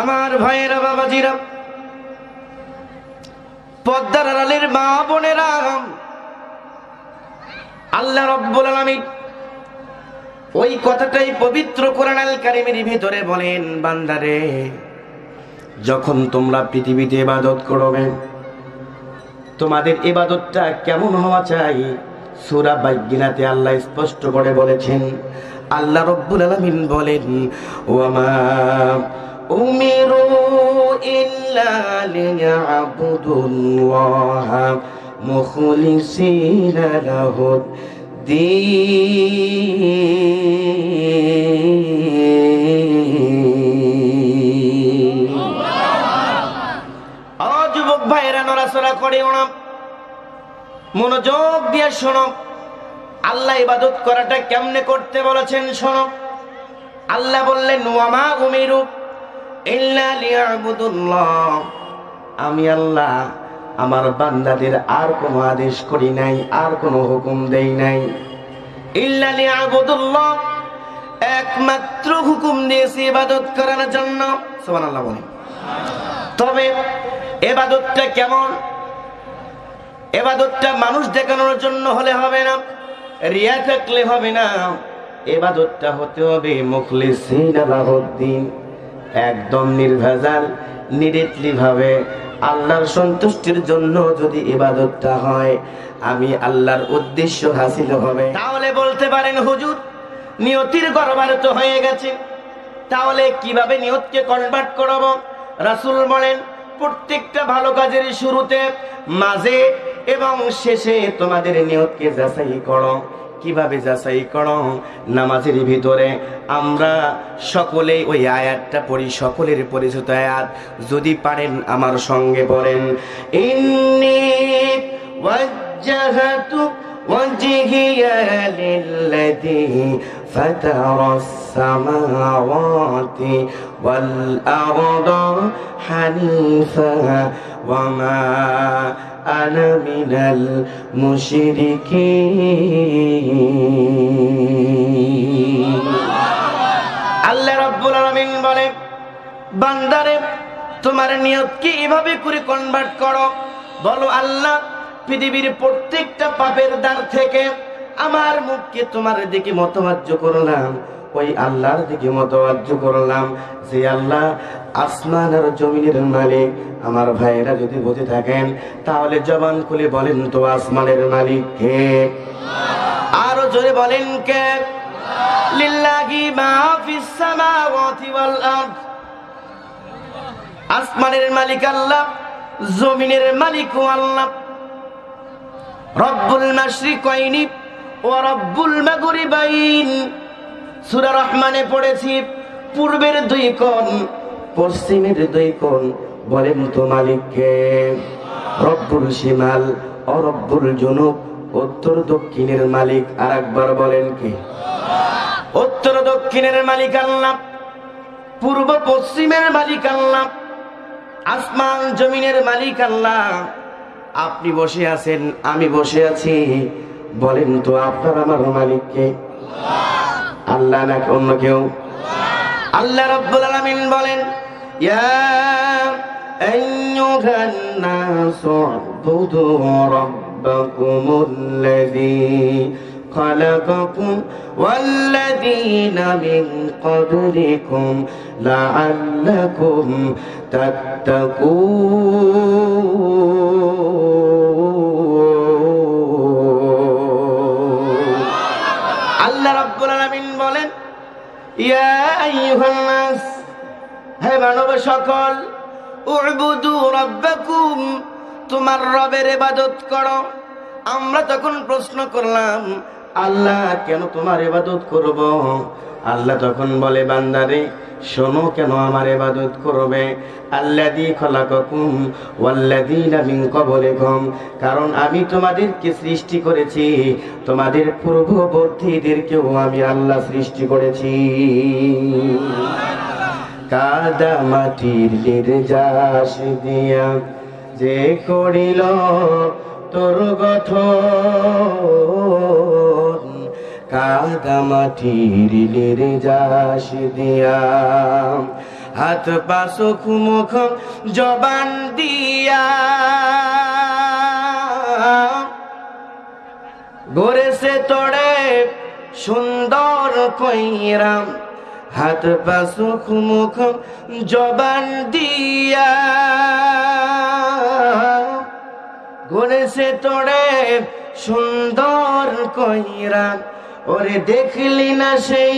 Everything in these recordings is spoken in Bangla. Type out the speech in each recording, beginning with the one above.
আমার ভাইয়েরা বাবাজিরা, পদ্মার আড়ালের মা বোনেরা, আল্লাহ রব্বুল আলামিন ওই কথাটাই পবিত্র কোরআন আল কারিমের ভিতরে বলেন, বান্দারে, যখন তোমরা পৃথিবীতে ইবাদত করবে, তোমাদের ইবাদতটা কেমন হওয়া চাই? সূরা বাইগিনাতে আল্লাহ স্পষ্ট করে বলেছেন, আল্লাহ রব্বুল আলামিন বলেন ও ওয়ামা উমিরু ইল্লা লিয়াবুদুল্লাহ মুখলিসিনা লাহু দ্বীন ও যুবক ভাইরা নড়াচড়া করে ওনা মনোযোগ দিয়ে শোনো। আল্লাহ ইবাদত করাটা কেমনে করতে বলেছেন শোনো। আল্লাহ বললেন, ওয়ামা উমিরু ইল্লা লিয়াবুদুল্লাহ আমি আল্লাহ, আমার বান্দাদের আর কোনো আদেশ করি নাই, আর কোনো হুকুম দেই নাই। একমাত্র হুকুম দিয়েছি ইবাদত করার জন্য। বলেন। তবে এবাদতটা কেমন? এবাদতটা মানুষ দেখানোর জন্য হলে হবে না, রিয়া থাকলে হবে না। এবাদতটা হতে হবে মুখলিসিন আলাহদ্দিন। একদম নির্ভেজাল নিরেটলি ভাবে আল্লাহর সন্তুষ্টির জন্য যদি ইবাদতটা হয়, আমি আল্লাহর উদ্দেশ্য হাসিল হবে। তাহলে বলতে পারেন, হুজুর, নিয়তির গরবার তো হয়ে গেছে। তাহলে কীভাবে নিয়তকে কনভার্ট করব? রাসূল বলেন, প্রত্যেকটা ভালো কাজের শুরুতে, মাঝে এবং শেষে তোমাদের নিয়তকে যাচাই করো। কিভাবে যাচাই করো নামাজের ভিতরে আমরা সকলে ওই আয়াতটা পড়ি সকলের পরিচিত আয়াত যদি পারেন আমার সঙ্গে পড়েন ইন্নি ওয়াজ্জাহাতু وجهي للذي فطر السماوات والأرض حنيفا وما আনামিনাল মিনাল আল্লাহ রাব্বুল আলামিন বলে, বান্দারে, তোমার নিয়তকে এভাবে করে কনভার্ট করো। বলো, আল্লাহ, পৃথিবীর প্রত্যেকটা পাপের দ্বার থেকে আমার মুখকে তোমার দিকে করো করলাম। ওই আল্লাহর দিকে মতবাজ্য করলাম যে আল্লাহ আসমান আর জমিনের মালিক। আমার ভাইয়েরা যদি বুঝে থাকেন, তাহলে জবান খুলে বলেন তো আসমানের মালিক কে? আরও জোরে বলেন কে? লিল্লাহি মা ফিস সামাওয়াতি ওয়াল আরদ। আসমানের মালিক আল্লাহ, জমিনের মালিকও আল্লাহ। রব্বুল মাশরিকাইনি ও রব্বুল মাগরিবাইন। সূরা রহমানে পড়েছি, পূর্বের দুই কোণ, পশ্চিমের দুই কোণ। বলেন তো মালিককে, রব্বুল শিমাল ও রব্বুল জুনুব, উত্তর দক্ষিণের মালিক আর একবার বলেন কি? উত্তর দক্ষিণের মালিক আল্লাহ, পূর্ব পশ্চিমের মালিক আল্লাহ, আসমান জমিনের মালিক আল্লাহ। আপনি বসে আছেন, আমি বসে আছি। বলেন তো আপনার আমার মালিককে। আল্লাহ নাকি অন্য কেউ আল্লাহ রাব্বুল আলামিন বলেন ইয়া আইয়ুহান নাসু উবুদু রাব্বাকুমুল্লাযী خلقكم والذين من قبلكم لعلكم تتقون হে মানব সকল তোমার রবের ইবাদত করো। আমরা তখন প্রশ্ন করলাম, আল্লাহ কেন তোমার এবাদত করব? আল্লাহ তখন বলে, বান্দারে, শোনো কেন আমার ইবাদত করবে? আল্লাযী খলাকাকুম ওয়াল্লাযীনা মিন ক্বাবলিকুম। কারণ আমি তোমাদেরকে সৃষ্টি করেছি, তোমাদের পূর্ববর্তীদেরকেও আমি আল্লাহ সৃষ্টি করেছি। কাদা মাটির নির্যাস দিয়া যে করিল তোর গঠন কাদা মাটির নির্যাস দিয়া হাত পাশুক মুখ জবান দিয়া গড়েছে তোড়ে সুন্দর কইরাম হাত পাশুক মুখ জবান দিয়া গড়েছে তোড়ে সুন্দর কইরা ওরে দেখলি না সেই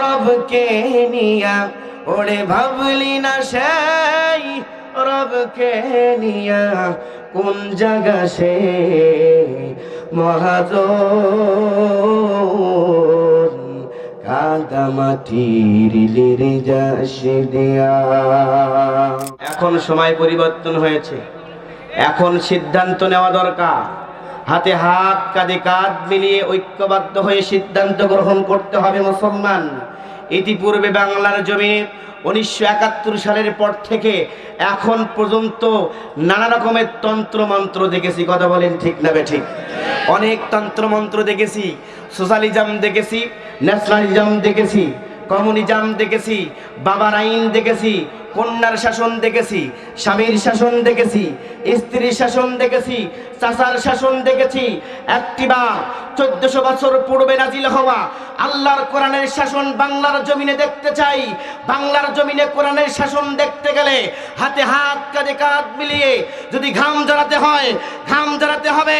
রবকে নিয়া, ওরে ভাবলি না সেই রবকে নিয়া, কোন জায়গা সে মহাজ এখন সময় পরিবর্তন হয়েছে, এখন সিদ্ধান্ত নেওয়া দরকার। হাতে হাত, কাঁধে কাঁধ মিলিয়ে ঐক্যবদ্ধ হয়ে সিদ্ধান্ত গ্রহণ করতে হবে মুসলমান। ইতিপূর্বে বাংলার জমিনে উনিশশো একাত্তর সালের পর থেকে এখন পর্যন্ত নানা রকমের তন্ত্র মন্ত্র দেখেছি। কথা বলেন ঠিক না বে ঠিক? অনেক তন্ত্র মন্ত্র দেখেছি, সোশ্যালিজম দেখেছি, ন্যাশনালিজম দেখেছি, কমিউনিজম দেখেছি, বাবার আইন দেখেছি কন্যার শাসন দেখেছি, স্বামীর শাসন দেখেছি, স্ত্রীর শাসন দেখেছি, চাচার শাসন দেখেছি। একটিবা চোদ্দশো বছর পূর্বে নাজিল হওয়া আল্লাহর কোরআনের শাসন বাংলার জমিনে দেখতে চাই। বাংলার জমিনে কোরআনের শাসন দেখতে গেলে হাতে হাত, কাঁধে কাঁধ মিলিয়ে যদি ঘাম জড়াতে হয়, ঘাম জড়াতে হবে,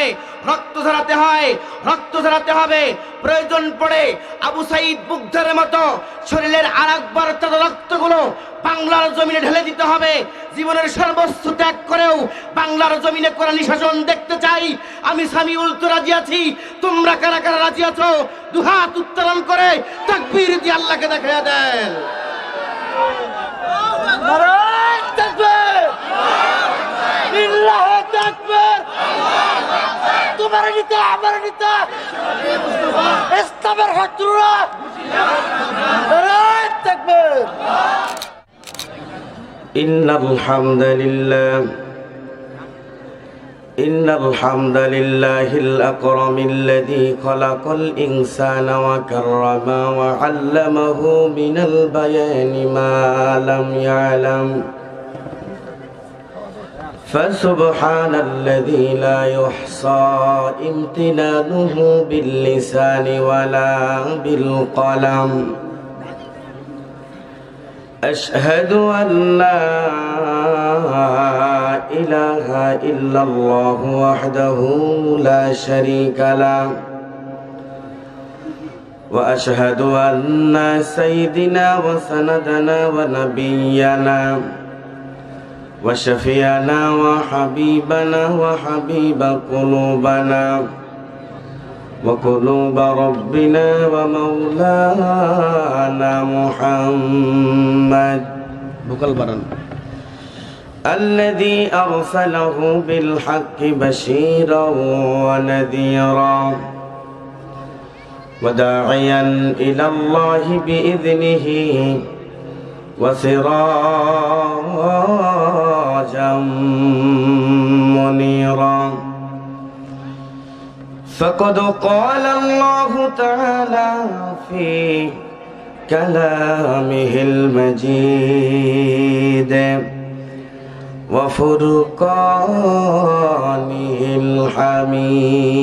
রক্ত ঝরাতে হয়, রক্ত ঝরাতে হবে, প্রয়োজন পড়ে আবু সাইদ বুদ্ধের মতো শরীরের আর একবার রক্তগুলো বাংলার জমিনে ঢেলে দিতে হবে। জীবনের সর্বস্ব ত্যাগ করেও বাংলার জমিনে কোরআনী শাসন দেখতে চাই। আমি স্বামী উল্টো রাজি আছি। তোমরা কারা কারা রাজি আছো? দুহাত উত্তোলন করে তাকবীর দিয়ে আল্লাহকে দেখা দেন। তোমার নিতে, আমার নিতে! শত্রুরা! إن الحمد لله إن الحمد لله الأكرم الذي خلق الإنسان وكرم وعلمه من البيان ما لم يعلم. فسبحان الذي لا يحصى امتنانه باللسان ولا بالقلم. أشهد أن لا إله إلا الله وحده لا شريك له وأشهد أن سيدنا وسندنا ونبينا وشفينا وحبيبنا وحبيب قلوبنا وقلوب ربنا ومولانا محمد. بقل برن. الذي أرسله بالحق بشيرا ونذيرا. وداعيا إلى الله بإذنه وسراجا منيرا. فقد قال الله تعالى في كلامه المجيد وفرقانه الحميد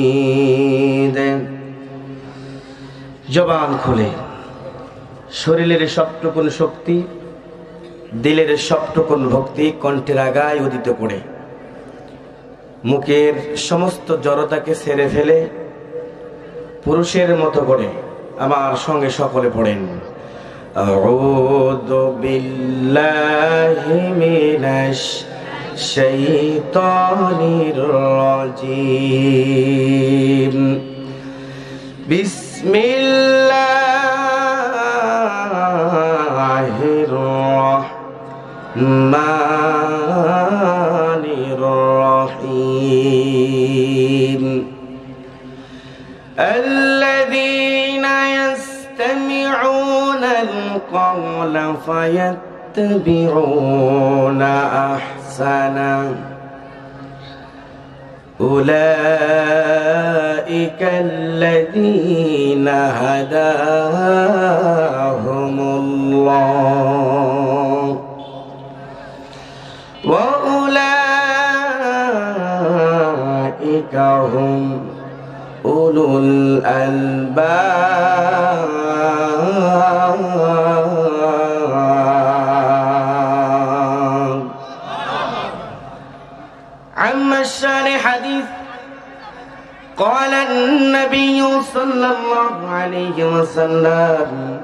জবান খুলে শরীরের সবটুকুন শক্তি দিলের সবটুকুন ভক্তি কণ্ঠের আগায় উদিত করে মুখের সমস্ত জড়তাকে ছেড়ে ফেলে পুরুষের মতো করে আমার সঙ্গে সকলে পড়েন أعوذ بالله من الشيطان الرجيم بسم الله الرحمن الذين يستمعون القول فيتبعون أحسنه أولئك الذين هداهم الله. وأولئك هم أولو الألباب عما الشارع حديث قال النبي صلى الله عليه وسلم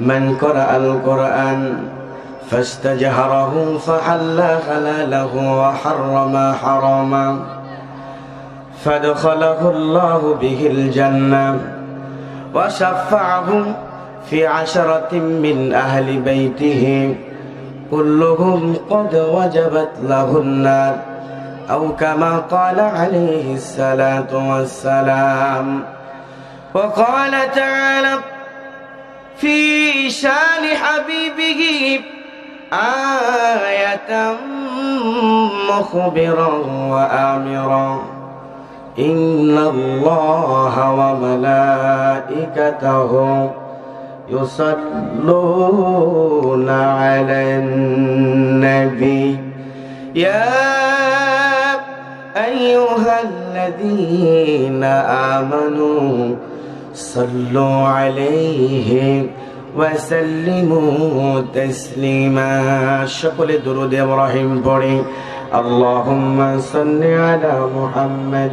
من قرأ القرآن فاستجهره فحل حلاله وحرم حراما فادخله الله به الجنة وشفعه في عشرة من أهل بيته. كلهم قد وجبت له النار أو كما قال عليه الصلاة والسلام. وقال تعالى في شان حبيبه آية مخبرا وآمرا. إن الله وملائكته يصلون على النبي يا أيها الذين آمنوا صلوا عليه وسلموا تسليما شكل درود إبراهيم بوري اللهم صل على محمد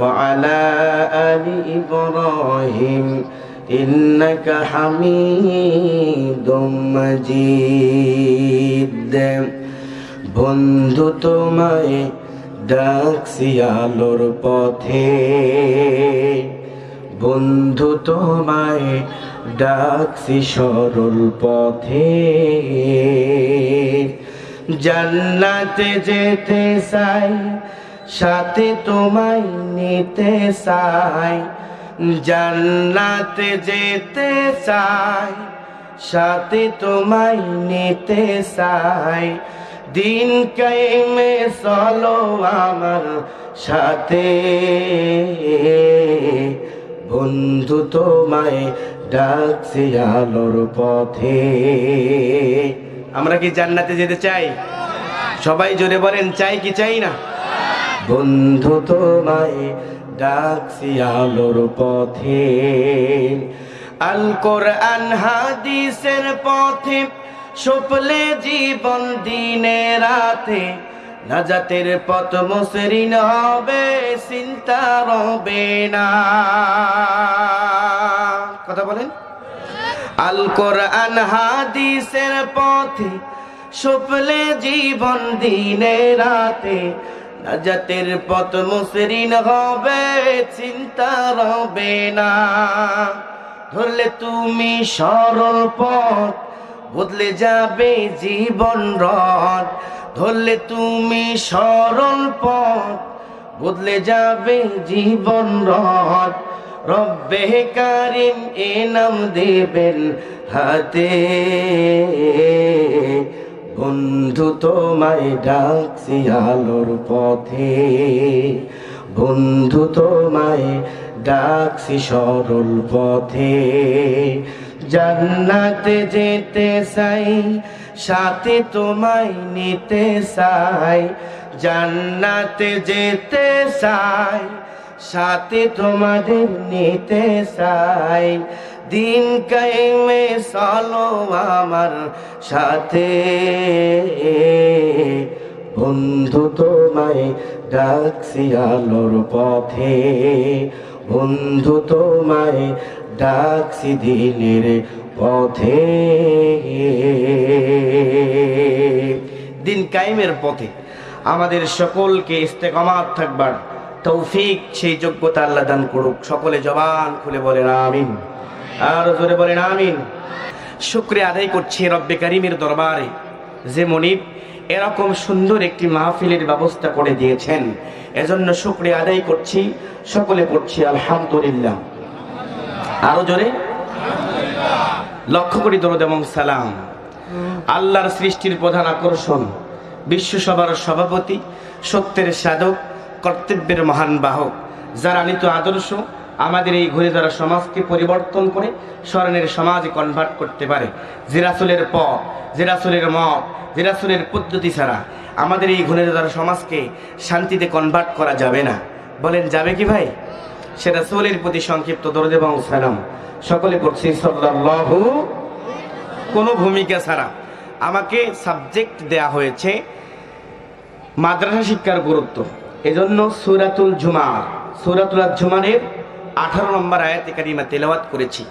وعلى آل إبراهيم إنك حميد مجيد বন্ধু তোমায় ডাকছি আলোর পথে বন্ধু তোমায় ডাকছি সরল পথে জান্নাতে যেতে চাই সাথে তোমায় নিতে চাই, জান্নাতে যেতে চাই, সাথে তোমায় নিতে চাই। দিন কাইমে চলো আমার সাথে, বন্ধু তোমায় ডাকছে আলোর পথে। আমরা কি জান্নাতে যেতে চাই? সবাই জোরে বলেন, চাই কি চাই না? বন্ধু তোমায় ডাকছি আলোর পথে। আল কোরআন হাদিসের পথে সপলে জীবন দিনে রাতে। নাজাতের পথ মসৃণ হবে, চিন্তা রবে না। কথা বলেন? আল কোরআন হাদিসের পথে সপলে জীবন দিনে রাতে। নাজাতের পথ মসৃণ হবে, চিন্তা রবে না। ধরলে তুমি সরল পথ, বদলে যাবে জীবন রথ। ধরলে তুমি সরল পথ, বদলে যাবে জীবন রথ। রব্বে কারিম এ নাম দেবেন হাতে। বন্ধু তোমায় ডাকছি আলোর পথে। বন্ধু তোমায় ডাকছি সরল পথে। জান্নাতে যেতে চাই, সাথে তোমায় নিতে চাই। জান্নাতে যেতে চাই সাথে তোমাদের নিতে চাই। দিন কাইমে চলো আমার সাথে। বন্ধু তোমায় ডাকছি আলোর পথে। বন্ধু তোমায় ডাকছি দিনের পথে। দিন কায়েমের পথে। আমাদের সকলকে ইস্তেকামাত থাকবার তৌফিক, সেই যোগ্যতা আল্লাহ দান করুক। সকলে জবান খুলে বলেন, আমিন। আর জোরে বলেন, আমিন। শুক্রিয়া আদায় করছি রব্বে কারিমের দরবারে। যে মনিব এরকম সুন্দর একটি মাহফিলের ব্যবস্থা করে দিয়েছেন, এজন্য শুক্রিয়া আদায় করছি। সকলে করছি, আলহামদুলিল্লাহ। আরও জোরে। লক্ষ্য করি দরদ এবং সালাম। আল্লাহর সৃষ্টির প্রধান আকর্ষণ বিশ্বসভার সভাপতি, সত্যের সাধক কর্তব্যের মহান বাহক। যারা আনিত আদর্শ আমাদের এই ঘুরে ধরা সমাজকে পরিবর্তন করে স্মরণের সমাজে কনভার্ট করতে পারে। জিরাসুলের পথ জিরাসুলের মত জিরাসুলের পদ্ধতি ছাড়া আমাদের এই ঘুরে ধরা সমাজকে শান্তিতে কনভার্ট করা যাবে না। বলেন, যাবে কি ভাই? সেটা সোলের প্রতি সংক্ষিপ্ত দরদ সালাম। সকলে করছি সাল্লাল্লাহু কোনো ভূমিকা ছাড়া। আমাকে সাবজেক্ট দেয়া হয়েছে মাদ্রাসা শিক্ষার গুরুত্ব। এজন্য সুরাতুল জুমা, সুরাতুল জুমানের আঠারো নম্বর আয়াতে কারিমা তেলাওয়াত করেছি।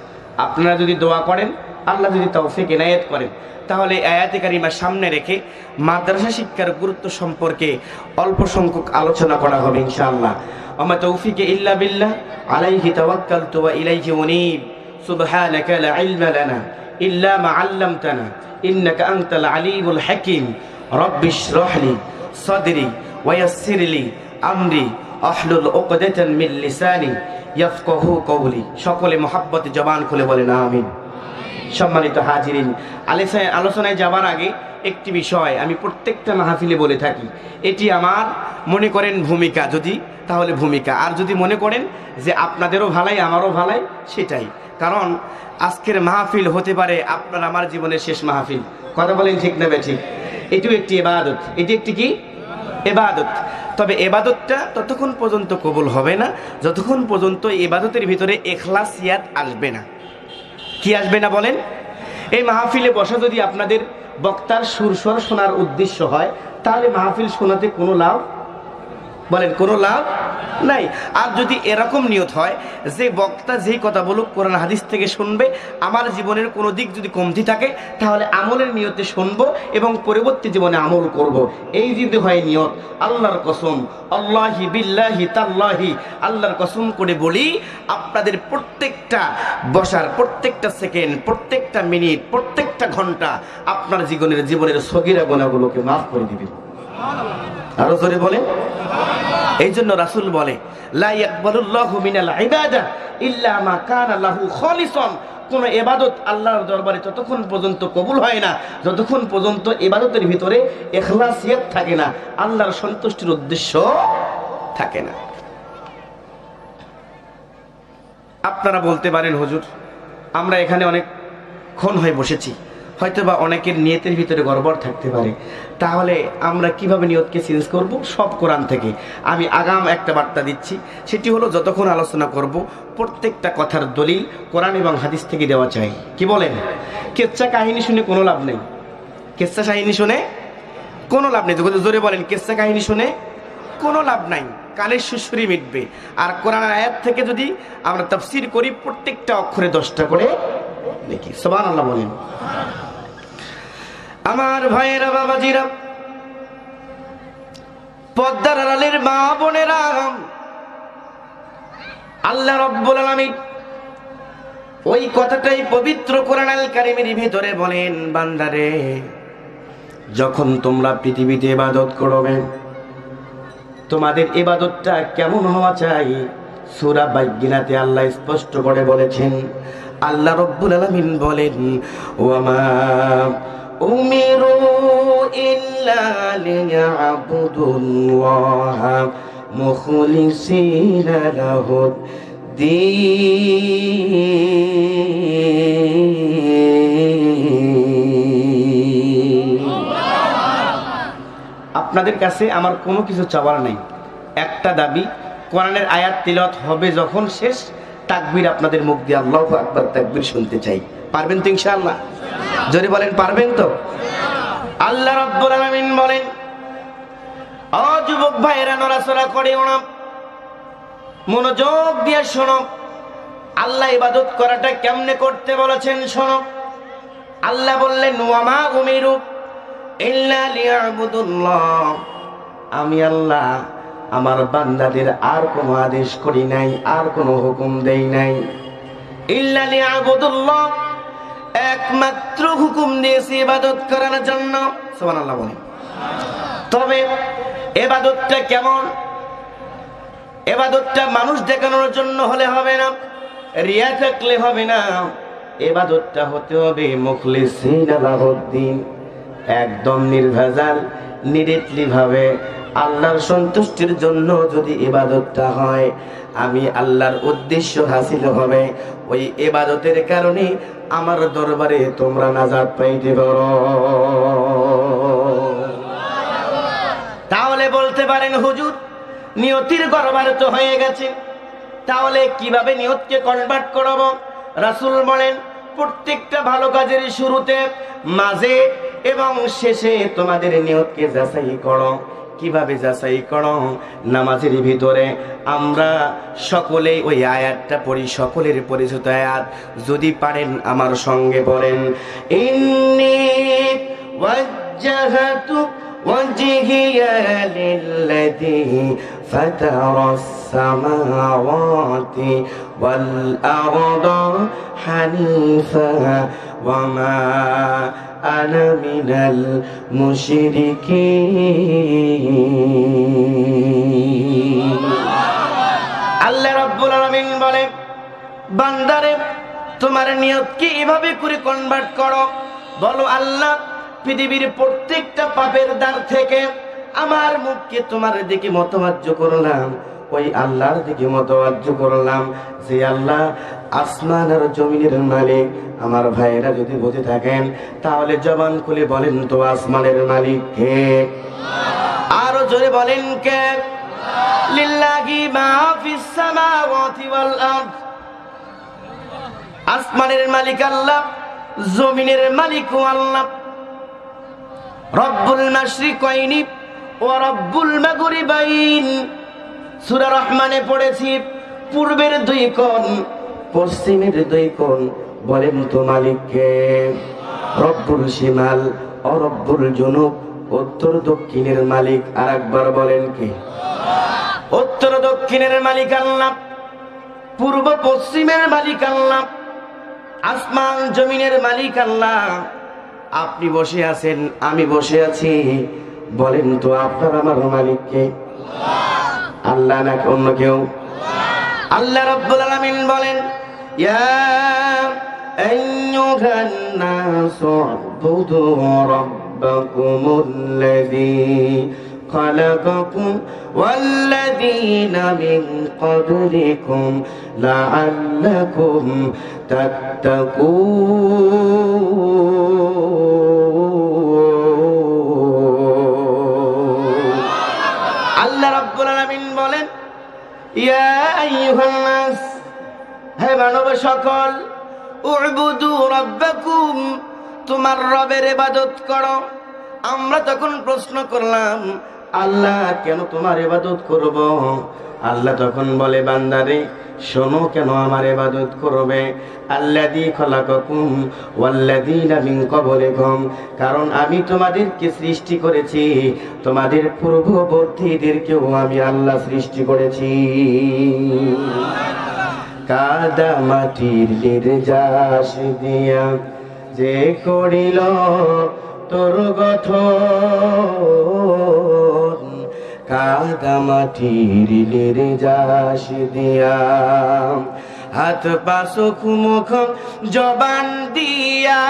আপনারা যদি দোয়া করেন, আল্লাহ যদি তৌফিক এনায়েত করেন, তাহলে আয়াতে কারিমা সামনে রেখে মাদ্রাসা শিক্ষার গুরুত্ব সম্পর্কে অল্প সংখ্যক আলোচনা করা হবে ইনশাআল্লাহ। আমা তৌফিকে ইল্লা বিল্লাহ, আলাইহি তাওয়াক্কালতু ওয়া ইলাইহি উনীব। সুবহানাকা লা ইলমা লানা ইল্লা মা 'আল্লামতানা। ইন্নাকা আনতাল আলিমুল হাকীম। রব্বিশরাহ লি সাদরি ওয়া ইয়াসসির আমরি, আহলুল উকদাতান মিন লিসানি, ইয়াফকাহু কওলি। সকলে মহাব্বতে জবান খুলে বলেন, আমিন। সম্মানিত হাজিরিন, আলোচনায় আলোচনায় যাবার আগে একটি বিষয় আমি প্রত্যেকটা মাহফিলে বলে থাকি। এটি আমার মনে করেন ভূমিকা। যদি, তাহলে ভূমিকা। আর যদি মনে করেন যে আপনাদেরও ভালাই, আমারও ভালাই, সেটাই। কারণ আজকের মাহফিল হতে পারে আপনার আমার জীবনের শেষ মাহফিল। কথা বলেন ঠিক না ঠিক? এটিও একটি এবাদত এটি একটি কি? এবাদত। তবে এবাদতটা ততক্ষণ পর্যন্ত কবুল হবে না, যতক্ষণ পর্যন্ত এবাদতের ভিতরে এখলাসিয়াত আসবে না। কি আসবে না বলেন? এই মাহফিলে বসা যদি আপনাদের বক্তার সুরস্বর শোনার উদ্দেশ্য হয়, তাহলে মাহফিল শোনাতে কোনো লাভ? বলেন, কোনো লাভ? নাই আর যদি এরকম নিয়ত হয়, যে বক্তা যেই কথা বলুক, কোরআন হাদিস থেকে শুনবে, আমার জীবনের কোনো দিক যদি কমতি থাকে, তাহলে আমলের নিয়তে শুনব এবং পরবর্তী জীবনে আমল করব। এই যদি হয় নিয়ত, আল্লাহর কসম, আল্লাহি বিল্লাহি তাল্লাহি, আল্লাহর কসম করে বলি, আপনাদের প্রত্যেকটা বসার, প্রত্যেকটা সেকেন্ড, প্রত্যেকটা মিনিট, প্রত্যেকটা ঘণ্টা আপনার জীবনের জীবনের সগিরা গোনাগুলোকে মাফ করে দিবে আরও জোরে বলে। এই জন্য রাসুল বলে কানা এবাদত আল্লাহর দরবারে ততক্ষণ পর্যন্ত কবুল হয় না, যতক্ষণ পর্যন্ত এবাদতের ভিতরে এখলাসিয়াত থাকে না, আল্লাহর সন্তুষ্টির উদ্দেশ্য থাকে না। আপনারা বলতে পারেন, হুজুর, আমরা এখানে অনেকক্ষণ হয়ে বসেছি। হয়তো বা অনেকের নিয়তের ভিতরে গড়বড় থাকতে পারে। তাহলে আমরা কীভাবে নিয়তকে চেঞ্জ করব? সব কোরআন থেকে। আমি আগাম একটা বার্তা দিচ্ছি। সেটি হলো, যতক্ষণ আলোচনা করব, প্রত্যেকটা কথার দলিল কোরআন এবং হাদিস থেকে দেওয়া চাই কি বলেন? কেচ্চা কাহিনী শুনে কোনো লাভ নেই। কেচ্চা কাহিনী শুনে কোনো লাভ নেই। জোরে বলেন কেচ্চা কাহিনী শুনে কোনো লাভ নাই। কানের সুসুরি মিটবে। আর কোরআন আয়াত থেকে যদি আমরা তফসির করি, প্রত্যেকটা অক্ষরে দশটা করে দেখি সবান আল্লাহ বলেন। আমার ভাইয়েরা, বাবাজিরা, পদ্মার আড়ালের মা বোনেরা, আল্লাহ রব্বুল আলামিন ওই কথাটাই পবিত্র কোরআন আল কারিমের ভিতরে বলেন, বান্দারে, যখন তোমরা পৃথিবীতে ইবাদত করবে, তোমাদের ইবাদতটা কেমন হওয়া চাই? সূরা বাইগিনাতে আল্লাহ স্পষ্ট করে বলেছেন, আল্লাহ রব্বুল আলামিন বলেন ওয়ামা উমিরু ইল্লা লিয়াবুদুল্লাহ মুখলিসিনা লাহু দ্বীন আপনাদের কাছে আমার কোনো কিছু চাওয়ার নেই। একটা দাবি, কোরআনের আয়াত তিলত হবে যখন শেষ, তাকবির আপনাদের মুখ দিয়ে আল্লাহ আকবর তাকবির শুনতে চাই। পারবেন তো ইনশাআল্লাহ? যদি বলেন পারবেন তো? আল্লাহ রাব্বুল আলামিন বলেন ও যুবক ভাইরা নড়াচড়া করে ওনা মনোযোগ দিয়ে শোনো। আল্লাহ ইবাদত করাটা কেমনে করতে বলেছেন শোনো। আল্লাহ বললেন, ওয়ামা উমিরু ইল্লা লিয়াবুদুল্লাহ। আমি আল্লাহ, আমার বান্দাদের আর কোনো আদেশ করি নাই, আর কোনো হুকুম দেই নাই। ইল্লা লিয়াবুদুল্লাহ। একমাত্র হুকুম দিয়েছি ইবাদত করার জন্য। তবে এবাদতটা কেমন? এবাদতটা মানুষ দেখানোর জন্য হলে হবে না, রিয়া থাকলে হবে না। এবাদতটা হতে হবে আলাহদ্দিন একদম নির্ভেজাল। নিরিটলি ভাবে আল্লাহর সন্তুষ্টির জন্য যদি ইবাদতটা হয়, আমি আল্লাহর উদ্দেশ্য হাসিল হবে। ওই এবাদতের কারণে আমার দরবারে তোমরা নাজাত পাইতে পারো। তাহলে বলতে পারেন, হুজুর, নিয়তির গরবার তো হয়ে গেছে। তাহলে কীভাবে নিয়তকে কনভার্ট করব? রাসূল বলেন, প্রত্যেকটা ভালো কাজের শুরুতে মাঝে এবং শেষে তোমাদের নিয়তকে যাচাই করো। কীভাবে যাচাই করো? নামাজের ভিতরে আমরা সকলেই ওই আয়াতটা পড়ি, সকলের পরিচিত আয়াত। যদি পারেন আমার সঙ্গে পড়েন। ইন্নি وجهي للذي فطر السماوات والأرض حنيفا وما أنا من المشركين আল্লাহ রাব্বুল আলামিন বলে বান্দারে তোমার নিয়তকে এভাবে করে কনভার্ট করো বলো আল্লাহ পৃথিবীর প্রত্যেকটা পাপের দ্বার থেকে আমার মুখকে তোমার দিকে মতবাজ্য করলাম। ওই আল্লাহর দিকে মতবাজ্য করলাম যে আল্লাহ, আসমান আর জমিনের মালিক, আমার ভাইয়েরা যদি বুঝে থাকেন, তাহলে জবান খুলে বলেন তো আসমানের মালিক কে? আরও জোরে বলেন কে? লিল্লাহি মা ফিস সামাওয়াতি ওয়াল আরদ। আসমানের মালিক আল্লাহ, জমিনের মালিকও আল্লাহ। রব্বুল মাশরিকাইনি ও রব্বুল মাগরিবাইন। সূরা রহমানে পড়েছি, পূর্বের দুই কোণ, পশ্চিমের দুই কোণ, বলেন তো মালিককে। রব্বুল শিমাল ও রব্বুল জুনুব, উত্তর দক্ষিণের মালিক আর একবার বলেন কে? উত্তর দক্ষিণের মালিক আল্লাহ, পূর্ব পশ্চিমের মালিক আল্লাহ, আসমান জমিনের মালিক আল্লাহ আপনি বসে আছেন, আমি বসে আছি। বলেন তো, আপনার আমার মালিককে আল্লাহ নাকি অন্য কেউ? আল্লাহ রব্বুল আলামিন বলেন, ইয়া আইয়ুহান নাসু خلقكم والذين من قبلكم لعلكم تتقون আল্লাহ রাব্বুল আলামিন বলেন ইয়া আইয়ুহান নাস হে মানব সকল উবুদু রাব্বাকুম তোমার রবের ইবাদত করো আমরা তখন প্রশ্ন করলাম আল্লাহ কেন তোমার ইবাদত করব? আল্লাহ তখন বলে, বান্দারে, শোনো কেন আমার ইবাদত করবে? আল্লাযী খলাকাকুম ওয়াল্লাযীনা মিন ক্বাবলিকুম। কারণ আমি তোমাদেরকে সৃষ্টি করেছি, তোমাদের পূর্ববর্তীদেরকেও আমি আল্লাহ সৃষ্টি করেছি। কাদা মাটির নির্যাস দিয়া যে করিল তোর গঠন কাদা মাটির নির্যাস দিয়া। হাত পাশক মুখ জবান দিয়া।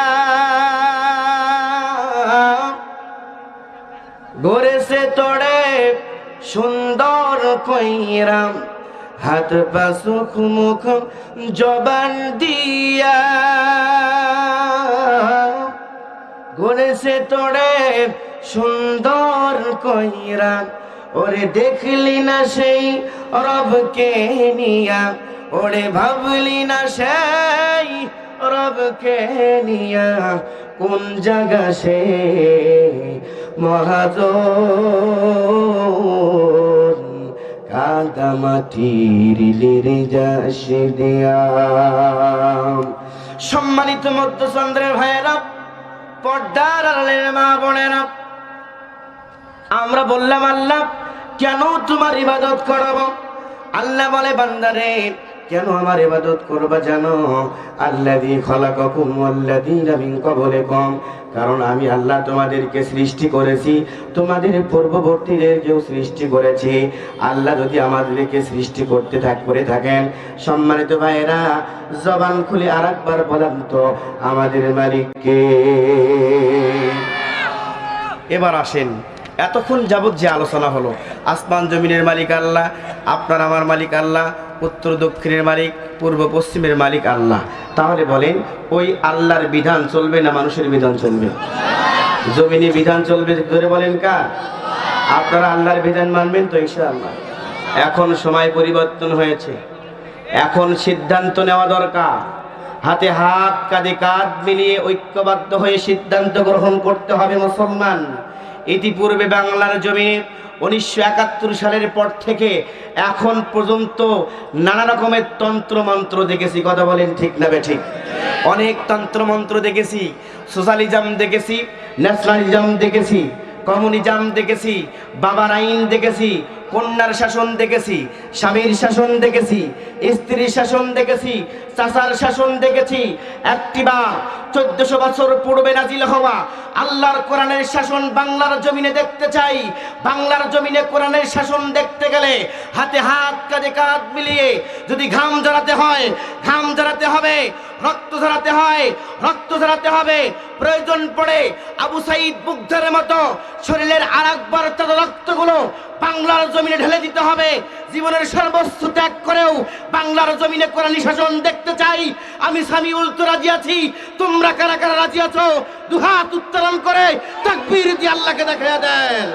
গড়েছে তোড়ে সুন্দর কইরাম হাত পাশুক মুখ জবান দিয়া। গড়েছে তোড়ে সুন্দর কইরাম ওরে দেখলি না সেই রবকে নিয়া, ওরে ভাবলি না সেই রবকে নিয়া, কোন জায়গা সে মহাজন? কাদা মাটির লিরে যাস দেয়া। সম্মানিত মধ্যচন্দ্রের ভাইয়েরা, পর্দার আড়ালের মা বোনেরা আমরা বললাম, আল্লাহ, কেন তোমার ইবাদত করব? আল্লাহ বলে, বান্দারে, কেন আমার ইবাদত করবা জানো? আল্লাযী খালাকাকুম ওয়াল্লাযীনা মিন কম কারণ আমি আল্লাহ তোমাদেরকে সৃষ্টি করেছি, তোমাদের পূর্ববর্তীদেরকেও সৃষ্টি করেছি। আল্লাহ যদি আমাদেরকে সৃষ্টি করতে থাক, করে থাকেন। সম্মানিত ভাইরা জবান খুলে আরেকবার বলেন তো, আমাদের মালিককে। এবার আসেন। এতক্ষণ যাবৎ যে আলোচনা হলো, আসমান জমিনের মালিক আল্লাহ, আপনার আমার মালিক আল্লাহ, উত্তর দক্ষিণের মালিক, পূর্ব পশ্চিমের মালিক আল্লাহ। তাহলে বলেন, ওই আল্লাহর বিধান চলবে না মানুষের বিধান চলবে? জমিনে বিধান চলবে ধরে বলেন কার? আপনারা আল্লাহর বিধান মানবেন তো ইনশাআল্লাহ। এখন সময় পরিবর্তন হয়েছে। এখন সিদ্ধান্ত নেওয়া দরকার। হাতে হাত, কাঁধে কাঁধ মিলিয়ে ঐক্যবদ্ধ হয়ে সিদ্ধান্ত গ্রহণ করতে হবে মুসলমান। ইতিপূর্বে বাংলার জমিনে উনিশশো একাত্তর সালের পর থেকে এখন পর্যন্ত নানা রকমের তন্ত্রমন্ত্র দেখেছি। কথা বলেন ঠিক না ঠিক অনেক তন্ত্রমন্ত্র দেখেছি, সোশ্যালিজম দেখেছি, ন্যাশনালিজম দেখেছি। কমিউনিজম দেখেছি, বাবার আইন দেখেছি, কন্যার শাসন দেখেছি, স্বামীর শাসন দেখেছি, স্ত্রীর শাসন দেখেছি, চাচার শাসন দেখেছি। একটিবা চোদ্দশো বছর পূর্বে নাজিল হওয়া আল্লাহর কোরআনের শাসন বাংলার জমিনে দেখতে চাই। বাংলার জমিনে কোরআনের শাসন দেখতে গেলে হাতে হাত, কাঁধে কাঁধ মিলিয়ে যদি ঘাম জড়াতে হয়, ঘাম জড়াতে হবে। রক্ত ঝরাতে হয়, রক্ত ঝরাতে হবে। প্রয়োজন পড়ে আবু সাইদ মুগ্ধের মতো শরীরের আর একবার তার রক্তগুলো বাংলার জমিনে ঢেলে দিতে হবে। জীবনের সর্বস্ব ত্যাগ করেও বাংলার জমিনে কোরআনী শাসন দেখতে চাই। আমি স্বামী উল্টো রাজি আছি। তোমরা কারা কারা রাজি আছো? দুহাত উত্তোলন করে তাকবীর দিয়ে আল্লাহকে দেখা দেন।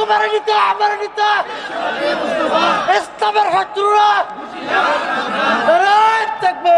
তোমার নিতে আমার নিতে। ইসলামের শত্রুরা। রায় থাকবে